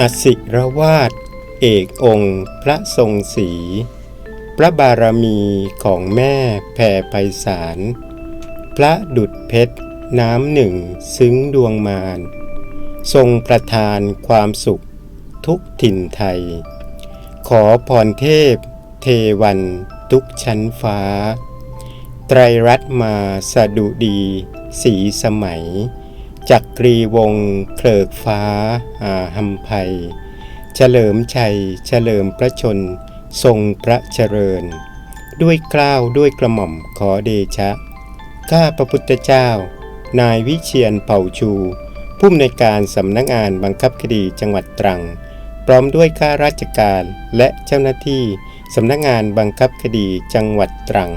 อสิรวาดเอกองค์พระทรงศรีพระบารมีของแม่แผ่ไพศาล พระดุจเพชร น้ำหนึ่งซึ้งดวงมารทรงประทานความสุขทุกถิ่นไทย ขอพรเทพ เทวันทุกชั้นฟ้า ไตรรัตน์มาสดุดีสีสมัย จักรีวงเคลิกฟ้าอาหัมภัย เฉลิมชัย เฉลิมพระชน ทรงพระเจริญ ด้วยกล้าวด้วยกระหม่อมขอเดชะ ข้าพระพุทธเจ้า นายวิเชียนเผ่าชู ผู้อำนวยการสำนักงานบังคับคดีจังหวัดตรัง พร้อมด้วยข้าราชการและเจ้าหน้าที่สำนักงานบังคับคดีจังหวัดตรัง